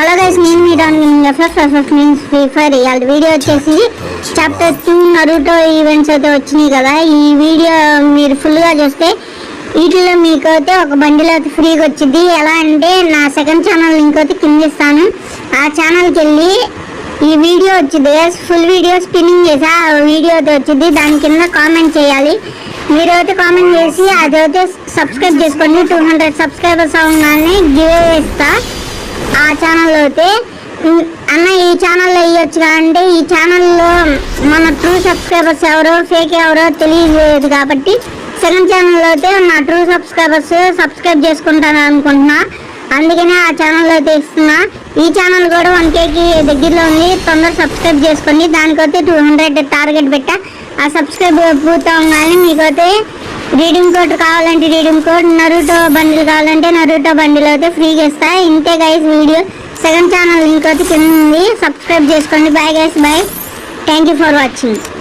Hello guys నేను మీ Don FF means free fire ఇవాళ video వచ్చేసి చాప్టర్ టూ నరుటో ఈవెంట్స్ అయితే వచ్చినాయి కదా. ఈ వీడియో మీరు ఫుల్గా చూస్తే వీటిలో మీకు అయితే ఒక బండిలో అయితే ఫ్రీగా వచ్చింది. ఎలా అంటే నా సెకండ్ ఛానల్ లింక్ అయితే కింద ఇస్తాను. ఆ ఛానల్కి వెళ్ళి ఈ వీడియో వచ్చింది. ఫుల్ వీడియో స్పిన్నింగ్ చేసి ఆ వీడియో అయితే వచ్చింది. దాని కింద కామెంట్ చేయాలి. మీరు అయితే కామెంట్ చేసి అదైతే సబ్స్క్రైబ్ చేసుకోండి. టూ హండ్రెడ్ సబ్స్క్రైబర్స్ అవగానే గివ్ ఇస్తా ఆ ఛానల్లో అయితే అన్న ఈ ఛానల్లో వేయొచ్చుగా అంటే ఈ ఛానల్లో మన ట్రూ సబ్స్క్రైబర్స్ ఎవరో ఫేక్ ఎవరో తెలియలేదు కాబట్టి సెకండ్ ఛానల్లో అయితే నా ట్రూ సబ్స్క్రైబర్స్ సబ్స్క్రైబ్ చేసుకుంటాను అనుకుంటున్నా. అందుకనే ఆ ఛానల్లో అయితే ఇస్తున్నా. ఈ ఛానల్ కూడా వన్ కేకి దగ్గరలో ఉంది. తొందర సబ్స్క్రైబ్ చేసుకోండి. దానికైతే టూ హండ్రెడ్ టార్గెట్ పెట్టా. ఆ సబ్స్క్రైబ్ పూర్తవగానే మీకైతే రీడింగ్ కోడ్ కావాలంటే రీడింగ్ కోడ్ నరుటో బండిల్ కావాలంటే నరుటో బండిల్ అయితే ఫ్రీగా ఇస్తా ఇంతే guys video. Second channel link అయితే కింద ఉంది. సబ్స్క్రైబ్ చేసుకోండి. Bye guys bye thank you for watching